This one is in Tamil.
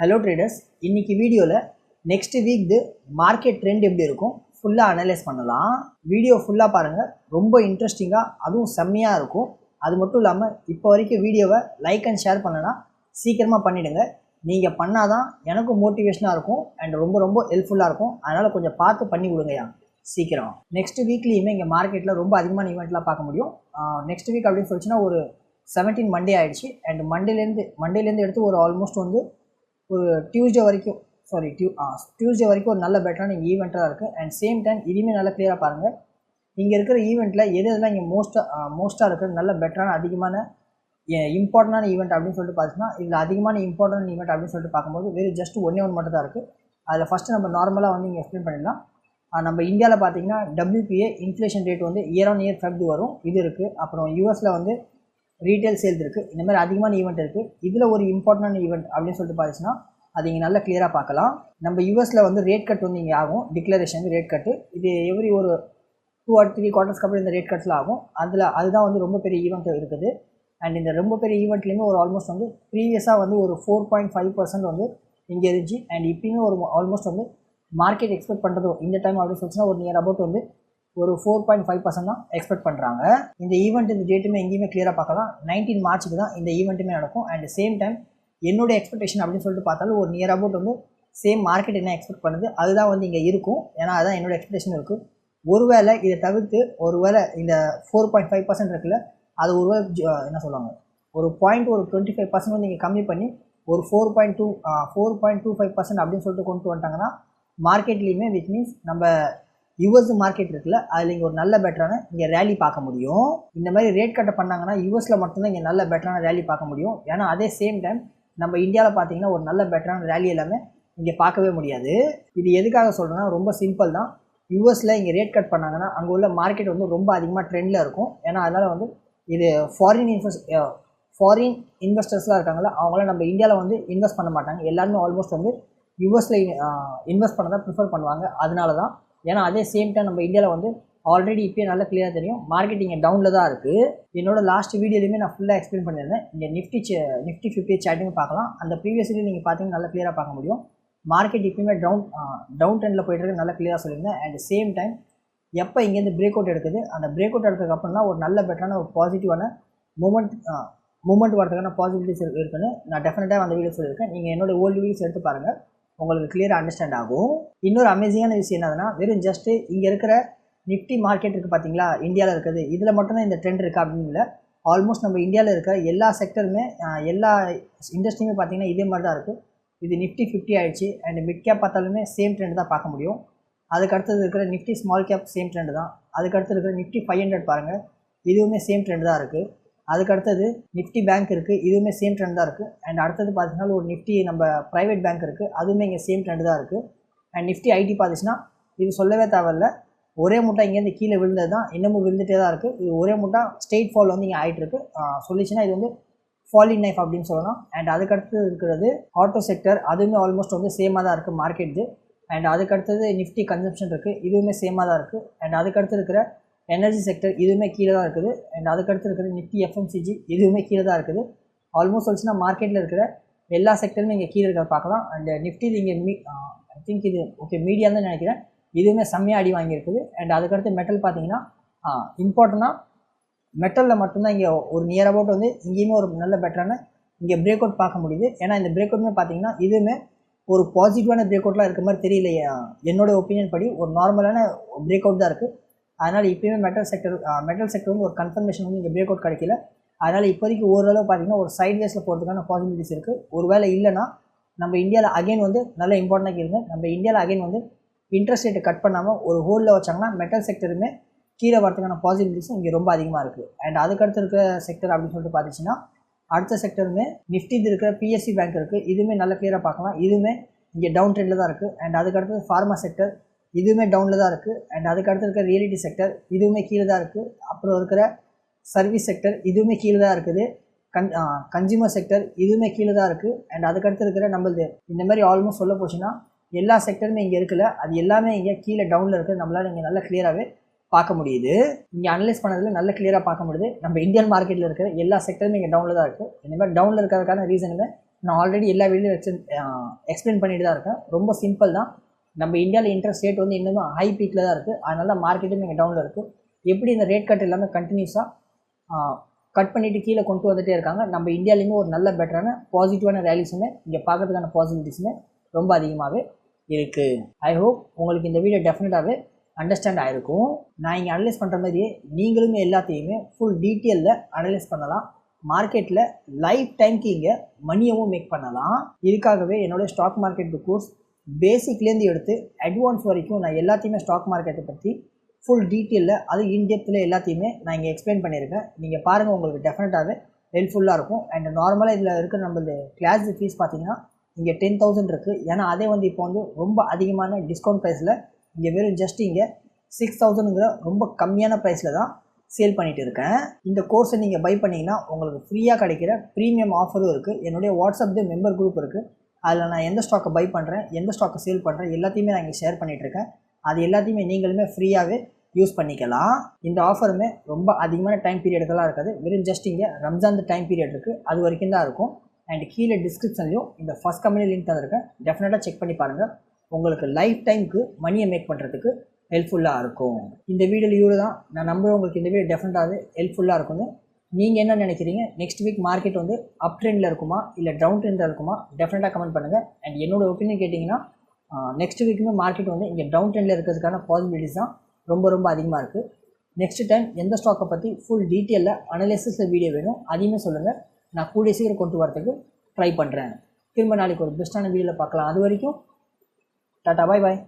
ஹலோ ட்ரேடர்ஸ் இன்னைக்கு வீடியோவில் நெக்ஸ்ட் வீக் மார்க்கெட் ட்ரெண்ட் எப்படி இருக்கும்? ஃபுல்லாக அனலைஸ் பண்ணலாம். வீடியோ ஃபுல்லாக பாருங்கள் ரொம்ப இன்ட்ரெஸ்டிங்காக அதுவும் செம்மையாக இருக்கும். அது மட்டும் இல்லாமல் இப்போ வரைக்கும் வீடியோவை லைக் அண்ட் ஷேர் பண்ணலாம் சீக்கிரமாக பண்ணிவிடுங்க நீங்கள் பண்ணால் தான் எனக்கும் மோட்டிவேஷனாக இருக்கும் அண்ட் ரொம்ப ரொம்ப ஹெல்ப்ஃபுல்லாக இருக்கும். அதனால் கொஞ்சம் பார்த்து பண்ணி கொடுங்கயா சீக்கிரம். நெக்ஸ்ட் வீக்லேயுமே இங்கே மார்க்கெட்டில் ரொம்ப அதிகமான ஈவெண்ட்லாம் பார்க்க முடியும். நெக்ஸ்ட் வீக் அப்படின்னு சொல்லிச்சுன்னா ஒரு செவன்டீன் மண்டே ஆகிடுச்சு அண்ட் மண்டேலேருந்து மண்டேலேருந்து எடுத்து ஒரு ஆல்மோஸ்ட் வந்து ஒரு டியூஸ்டே வரைக்கும் சாரி டியூ டியூஸ்டே வரைக்கும் ஒரு நல்ல பெட்டரான இங்கே ஈவெண்ட்டாக இருக்குது அண்ட் சேம் டைம் இதுவுமே நல்லா கிளியராக பாருங்கள் இங்கே இருக்கிற ஈவெண்ட்டில் எது எதெல்லாம் இங்கே மோஸ்ட்டாக மோஸ்ட்டாக இருக்கிற நல்ல பெட்டரான அதிகமான இம்பார்ட்டண்டான ஈவெண்ட் அப்படின்னு சொல்லிட்டு பார்த்தீங்கன்னா இதில் அதிகமான இம்பார்ட்டன்ட் ஈவெண்ட் அப்படின்னு சொல்லிட்டு பார்க்கும்போது வெறும் ஜஸ்ட் ஒன்றே ஒன்று மட்டும் தான் இருக்குது அதில் ஃபஸ்ட்டு நம்ம நார்மலாக வந்து இங்கே எக்ஸ்பிளைன் பண்ணிடலாம். நம்ம இந்தியாவில் பார்த்தீங்கன்னா டபிள்யூபிஏ இன்ஃப்ளேஷன் ரேட் வந்து இயர் ஆன் இயர் ஃபெப்ட் வரும். இது இருக்குது அப்புறம் யூஎஸில் வந்து ரீட்டைல் சேல்ஸ் இருக்குது இந்த மாதிரி அதிகமான ஈவெண்ட் இருக்குது இதில் ஒரு இம்பார்ட்டன்டான ஈவெண்ட் அப்படின்னு சொல்லிட்டு பார்த்துச்சுன்னா அது இங்கே நல்லா கிளியராக பார்க்கலாம். நம்ம யூஎஸில் வந்து ரேட் கட் வந்து இங்கே ஆகும். டிக்ளரேஷன் ரேட் கட்டு இது எவ்ரி ஒரு டூ ஆர் த்ரீ குவார்ட்டர்ஸ்க்கு அப்புறம் இந்த ரேட் கட்ஸில் ஆகும். அதில் அதுதான் வந்து ரொம்ப பெரிய ஈவெண்ட் இருக்குது. அண்ட் இந்த ரொம்ப பெரிய ஈவெண்ட்லேயுமே ஒரு ஆல்மோஸ்ட் வந்து ப்ரீவியஸாக வந்து ஒரு ஃபோர் பாயிண்ட் ஃபைவ் பர்சன்ட் வந்து இங்கே இருந்துச்சு. அண்ட் இப்பயுமே ஒரு ஆல்மோஸ்ட் வந்து மார்க்கெட் எக்ஸ்பெக்ட் பண்ணுறதோ இந்த டைம் அப்படின்னு சொல்லிச்சுன்னா ஒரு நியர் அபவுட் வந்து ஒரு ஃபோர் பாயிண்ட் ஃபைவ் பர்சன்ட் தான் எக்ஸ்பெக்ட் பண்ணுறாங்க இந்த ஈவெண்ட் இந்த டேட்டுமே எங்கேயுமே கிளியராக பார்க்கலாம். நைன்டீன் மார்ச்சுக்கு தான் இந்த ஈவெண்ட்டுமே நடக்கும். அண்ட் சேம் டைம் என்னோட எக்ஸ்பெக்டேஷன் அப்படின்னு சொல்லிட்டு பார்த்தாலும் ஒரு நியர் அபவுட் வந்து சேம் மார்க்கெட் என்ன எக்ஸ்பெக்ட் பண்ணுது அதுதான் வந்து இங்கே இருக்கும். ஏன்னா அதுதான் என்னோட எக்ஸ்பெக்டேஷன் இருக்குது ஒருவேளை இதை தவிர்த்து ஒருவேளை இந்த ஃபோர் பாயிண்ட் ஃபைவ் பர்சன்ட் இருக்குல்ல அது ஒருவேளை ஜ- என்ன சொல்லுவாங்க? ஒரு பாயிண்ட் ஒரு டுவெண்ட்டி ஃபைவ் பர்சன்ட் வந்து நீங்கள் கம்மி பண்ணி ஒரு four point two four point two five percent அப்படின்னு சொல்லிட்டு கொண்டு வந்துட்டாங்கன்னா மார்க்கெட்லேயுமே விச் மீன்ஸ் நம்ம யூஎஸ் மார்க்கெட் இருக்குல்ல அதில் இங்கே ஒரு நல்ல பெட்டரான இங்கே ரேலி பார்க்க முடியும். இந்த மாதிரி ரேட் கட்டை பண்ணாங்கன்னா யூஎஸில் மட்டும்தான் இங்கே நல்ல பெட்டரான ரேலி பார்க்க முடியும். ஏன்னா அதே சேம் டைம் நம்ம இந்தியாவில் பார்த்தீங்கன்னா ஒரு நல்ல பெட்டரான ரேலி எல்லாமே இங்கே பார்க்கவே முடியாது. இது எதுக்காக சொல்கிறேன்னா ரொம்ப சிம்பிள் தான். யூஎஸில் இங்கே ரேட் கட் பண்ணாங்கன்னா அங்கே உள்ள மார்க்கெட் வந்து ரொம்ப அதிகமாக ட்ரெண்டில் இருக்கும். ஏன்னா அதனால் வந்து இது ஃபாரின் இன்வெஸ்ட் ஃபாரின் இன்வெஸ்டர்ஸ்லாம் இருக்காங்களா அவங்களாம் நம்ம இந்தியாவில் வந்து இன்வெஸ்ட் பண்ண மாட்டாங்க. எல்லாருமே ஆல்மோஸ்ட் வந்து யூஎஸில் இன்வெஸ்ட் பண்ண தான் ப்ரிஃபர் பண்ணுவாங்க. அதனால தான் ஏன்னா அதே சேம் டைம் நம்ம இந்தியாவில் வந்து ஆல்ரெடி இப்போயே நல்லா கிளியராக தெரியும். மார்க்கெட் இங்கே டவுனில் தான் இருக்குது என்னோட லாஸ்ட் வீடியோலையுமே நான் ஃபுல்லாக எக்ஸ்பிளைன் பண்ணியிருந்தேன். இங்கே நிஃப்டி நிஃப்டி ஃபிஃப்டி சேட்டிங் பார்க்கலாம். அந்த ப்ரீவியஸ் நீங்கள் பார்த்தீங்கன்னா நல்லா கிளியராக பார்க்க முடியும். மார்க்கெட் இப்போயுமே டவுன் டவுன் ட்ரெண்டில் போயிட்டு இருக்கு. நல்லா கிளியராக சொல்லியிருந்தேன். அண்ட் சேம் டைம் எப்போ இங்கேருந்து பிரேக் அவுட் எடுக்குது? அந்த பிரேக் அவுட் எடுத்ததுக்கு அப்புறம் தான் ஒரு நல்ல பெட்டரான ஒரு பாசிட்டிவான மூமெண்ட் மூமெண்ட் வரதுக்கான பாசிபிலிட்டிஸ் இருக்குன்னு நான் டெஃபினட்டாக அந்த வீடியோ சொல்லியிருக்கேன். நீங்கள் என்னோட ஓல்டு வீடியோஸ் எடுத்து பாருங்கள் உங்களுக்கு கிளியராக அண்டர்ஸ்டாண்ட் ஆகும். இன்னொரு அமேசிங்கான விஷயம் என்னதுன்னா வெறும் ஜஸ்ட்டு இங்கே இருக்கிற நிஃப்டி மார்க்கெட் இருக்குது பார்த்தீங்களா இந்தியாவில் இருக்குது. இதில் மட்டும்தான் இந்த ட்ரெண்ட் இருக்குது அப்படின்னு இல்லை. ஆல்மோஸ்ட் நம்ம இந்தியாவில் இருக்கிற எல்லா செக்டருமே எல்லா இண்டஸ்ட்ரியுமே பார்த்தீங்கன்னா இதே மாதிரி தான் இருக்குது இது நிஃப்டி ஃபிஃப்டி ஆயிடுச்சு. அண்ட் மிட் கேப் பார்த்தாலுமே சேம் ட்ரெண்ட் தான் பார்க்க முடியும். அதுக்கு அடுத்தது இருக்கிற Nifty small cap same trend தான். அதுக்கடுத்து இருக்கிற நிஃப்டி ஃபைவ் ஹண்ட்ரட் பாருங்கள் இதுவுமே சேம் ட்ரெண்ட் தான் இருக்குது அதுக்கு அடுத்தது நிஃப்டி பேங்க் இருக்குது இதுவுமே சேம் ட்ரெண்ட் தான் இருக்குது அண்ட் அடுத்தது பார்த்தீங்கன்னா ஒரு நிஃப்டி நம்ம ப்ரைவேட் பேங்க் இருக்குது அதுவுமே இங்கே சேம் ட்ரெண்ட் தான் இருக்குது அண்ட் நிஃப்டி ஐடி பார்த்துச்சுன்னா இது சொல்லவே தேவையில்ல. ஒரே முட்டை இங்கேருந்து கீழே விழுந்தது தான் இன்னமும் விழுந்துட்டே தான் இருக்குது இது ஒரே முட்டை ஸ்டேட் ஃபால் வந்து இங்கே ஆகிட்டு இருக்கு. சொல்லிச்சுன்னா இது வந்து ஃபாலிங் நைஃப் அப்படின்னு சொல்லலாம். அண்ட் அதுக்கடுத்து இருக்கிறது ஆட்டோ செக்டர் அதுவுமே ஆல்மோஸ்ட் வந்து சேமாக தான் இருக்குது மார்க்கெட் அண்ட் அதுக்கடுத்தது நிஃப்டி கன்சம்ஷன் இருக்குது இதுவுமே சேமாக தான் இருக்குது அண்ட் அதுக்கடுத்து இருக்கிற எனர்ஜி செக்டர் இதுவுமே கீழே தான் இருக்குது. அண்ட் அதுக்கடுத்து இருக்கிற நிஃப்டி எஃப்எம்சிஜி இதுவுமே கீழே தான் இருக்குது. ஆல்மோஸ்ட் வச்சுன்னா மார்க்கெட்டில் இருக்கிற எல்லா செக்டருமே இங்கே கீழே இருக்கிற பார்க்கலாம். அண்ட் நிஃப்டி இங்கே மீ ஐ திங்க் இது ஓகே மீடியா தான் நினைக்கிறேன். இதுவுமே செம்மையாக அடி வாங்கியிருக்குது. அண்ட் அதுக்கடுத்து மெட்டல் பார்த்தீங்கன்னா இம்பார்ட்டண்ட்டாக மெட்டலில் மட்டும்தான் இங்கே ஒரு நியர் அபவுட் வந்து இங்கேயுமே ஒரு நல்ல பெட்டரான இங்கே பிரேக் அவுட் பார்க்க முடியுது. ஏன்னா இந்த பிரேக் அவுட்மே பார்த்தீங்கன்னா இதுவுமே ஒரு பாசிட்டிவான பிரேக் அவுட்லாம் இருக்க மாதிரி தெரியல என்னோட ஒப்பீனியன் படி ஒரு நார்மலான பிரேக் அவுட் தான் இருக்குது அதனால் இப்போயுமே மெட்டல் செக்டர் மெட்டல் செக்டர் வந்து ஒரு கன்ஃபர்மேஷன் வந்து இங்கே பிரேக் அவுட் கிடைக்கல. அதனால் இப்போதைக்கு ஓரளவு பார்த்தீங்கன்னா ஒரு சைட் வேஸில் போகிறதுக்கான பாசிபிலிட்டிஸ் இருக்குது ஒரு வேளை இல்லைன்னா நம்ம இந்தியாவில் அகைன் வந்து நல்ல இம்பார்ட்டண்டாக இருக்குது நம்ம இந்தியாவில் அகைன் வந்து இன்ட்ரெஸ்ட் ரேட்டை கட் பண்ணாமல் ஒரு ஹோலில் வச்சாங்கன்னா மெட்டல் செக்டருமே கீழே வரதுக்கான பாசிபிலிட்டிஸும் இங்கே ரொம்ப அதிகமாக இருக்குது அண்ட் அதுக்கடுத்து இருக்கிற செக்டர் அப்படின்னு சொல்லிட்டு பார்த்துச்சுன்னா அடுத்த செக்டருமே நிஃப்டி இது இருக்கிற பிஎஸ்சி பேங்க் இருக்குது இதுவுமே நல்ல கிளியராக பார்க்கலாம். இதுவுமே இங்கே டவுன் ட்ரெண்டில் தான் இருக்குது அண்ட் அதுக்கடுத்து ஃபார்மா செக்டர் இதுவுமே டவுனில் தான் இருக்குது அண்ட் அதுக்கடுத்து இருக்கிற ரியலிட்டி செக்டர் இதுவுமே கீழே தான் இருக்குது அப்புறம் இருக்கிற சர்வீஸ் செக்டர் இதுவுமே கீழே தான் இருக்குது. கன் கன்சியூமர் செக்டர் இதுவுமே கீழே தான் இருக்குது அண்ட் அதுக்கடுத்து இருக்கிற நம்மளது இந்த மாதிரி ஆல்மோஸ்ட் சொல்ல போச்சுன்னா எல்லா செக்டருமே இங்கே இருக்குல்ல அது எல்லாமே இங்கே கீழே டவுனில் இருக்குது நம்மளால் இங்கே நல்லா கிளியராகவே பார்க்க முடியுது. இங்கே அனலைஸ் பண்ணதில் நல்ல கிளியராக பார்க்க முடியுது. நம்ம இந்தியன் மார்க்கெட்டில் இருக்கிற எல்லா செக்டருமே இங்கே டவுனில் தான் இருக்குது இந்த மாதிரி டவுனில் இருக்கிறதுக்கான ரீசனுமே நான் ஆல்ரெடி எல்லா வீடியோ எக்ஸ்பிளைன் பண்ணிட்டு தான் இருக்கேன். ரொம்ப சிம்பிள் தான். நம்ம இந்தியாவில் இன்ட்ரெஸ்ட் ரேட் வந்து இன்னும் ஹை பீக்கில் தான் இருக்குது அதனால மார்க்கெட்டும் இங்கே டவுனில் இருக்குது எப்படி இந்த ரேட் கட் எல்லாமே கண்டினியூஸாக கட் பண்ணிவிட்டு கீழே கொண்டு வந்துகிட்டே இருக்காங்க? நம்ம இந்தியாவிலேயுமே ஒரு நல்ல பெட்டரான பாசிட்டிவான ரேலிஸுமே இங்கே பார்க்கறதுக்கான பாசிபிலிட்டிஸுமே ரொம்ப அதிகமாகவே இருக்குது ஐ ஹோப் உங்களுக்கு இந்த வீடியோ டெஃபினட்டாகவே அண்டர்ஸ்டாண்ட் ஆகிருக்கும் நான் இங்கே அனலைஸ் பண்ணுற மாதிரியே நீங்களுமே எல்லாத்தையுமே ஃபுல் டீட்டெயிலில் அனலைஸ் பண்ணலாம். மார்க்கெட்டில் லைஃப் டைம்க்கு இங்கே மணியவும் மேக் பண்ணலாம். இதுக்காகவே என்னோடய ஸ்டாக் மார்க்கெட் கோர்ஸ் பேசிக்லேருந்து எடுத்து அட்வான்ஸ் வரைக்கும் நான் எல்லாத்தையுமே ஸ்டாக் மார்க்கெட்டை பற்றி ஃபுல் டீட்டெயிலில் அது இன்டெப்த்தில் எல்லாத்தையுமே நான் இங்கே எக்ஸ்பிளைன் பண்ணியிருக்கேன். நீங்கள் பாருங்கள் உங்களுக்கு டெஃபினட்டாகவே ஹெல்ப்ஃபுல்லாக இருக்கும். அண்ட் நார்மலாக இதில் இருக்கிற நம்மளது கிளாஸ் ஃபீஸ் பார்த்தீங்கன்னா இங்கே டென் தௌசண்ட் இருக்குது ஏன்னா அதே வந்து இப்போ வந்து ரொம்ப அதிகமான டிஸ்கவுண்ட் ப்ரைஸில் இங்கே வெறும் ஜஸ்ட் இங்கே சிக்ஸ் தௌசண்ட்ங்கிற ரொம்ப கம்மியான ப்ரைஸில் தான் சேல் பண்ணிகிட்டு இருக்கேன். இந்த கோர்ஸை நீங்கள் பை பண்ணிங்கன்னா உங்களுக்கு ஃப்ரீயாக கிடைக்கிற ப்ரீமியம் ஆஃபரும் இருக்குது என்னுடைய வாட்ஸ்அப் மெம்பர் குரூப் இருக்குது அதில் நான் எந்த ஸ்டாக்கை பை பண்ணுறேன் எந்த ஸ்டாக்கை சேல் பண்ணுறேன் எல்லாத்தையுமே நான் இங்கே ஷேர் பண்ணிகிட்ருக்கேன் அது எல்லாத்தையுமே நீங்களுமே ஃப்ரீயாகவே யூஸ் பண்ணிக்கலாம். இந்த ஆஃபருமே ரொம்ப அதிகமான டைம் பீரியடுக்கெல்லாம் இருக்காது. வெறும் ஜஸ்ட் இங்கே ரம்ஜான் டைம் பீரியட் இருக்குது அது வரைக்கும் தான் இருக்கும். அண்ட் கீழே டிஸ்கிரிப்ஷன்லையும் இந்த ஃபஸ்ட் கம்பெனி லிங்க் தந்திருக்கேன் டெஃபினட்டாக செக் பண்ணி பாருங்கள் உங்களுக்கு லைஃப் டைமுக்கு மணியை மேக் பண்ணுறதுக்கு ஹெல்ப்ஃபுல்லாக இருக்கும். இந்த வீடியோவில் இவ்வளோ தான். நான் நம்புகிறேன் உங்களுக்கு இந்த வீடியோ டெஃபினட்டாகவே ஹெல்ப்ஃபுல்லாக இருக்கும்னு நீங்கள் என்ன நினைக்கிறீங்க? நெக்ஸ்ட் வீக் மார்க்கெட் வந்து அப் ட்ரெண்டில் இருக்குமா? இல்லை டவுன் ட்ரெண்டில் இருக்குமா? டெஃபினட்டாக கமெண்ட் பண்ணுங்கள் அண்ட் என்னோட ஒப்பீனியன் கேட்டிங்கன்னா நெக்ஸ்ட் வீக்குமே மார்க்கெட் வந்து இங்கே டவுன் ட்ரெண்டில் இருக்கிறதுக்கான பாசிபிலிட்டிஸ் தான் ரொம்ப ரொம்ப அதிகமாக இருக்குது நெக்ஸ்ட் டைம் எந்த ஸ்டாக்கை பற்றி ஃபுல் டீட்டெயிலில் அனலைசிஸில் வீடியோ வேணும் அதையுமே சொல்லுங்கள் நான் கூடிய சீக்கிரம் கொண்டு வரதுக்கு ட்ரை பண்ணுறேன் திரும்ப நாளைக்கு ஒரு பெஸ்ட்டான வீடியோவில் பார்க்கலாம். அது வரைக்கும் டாட்டா பாய் பாய்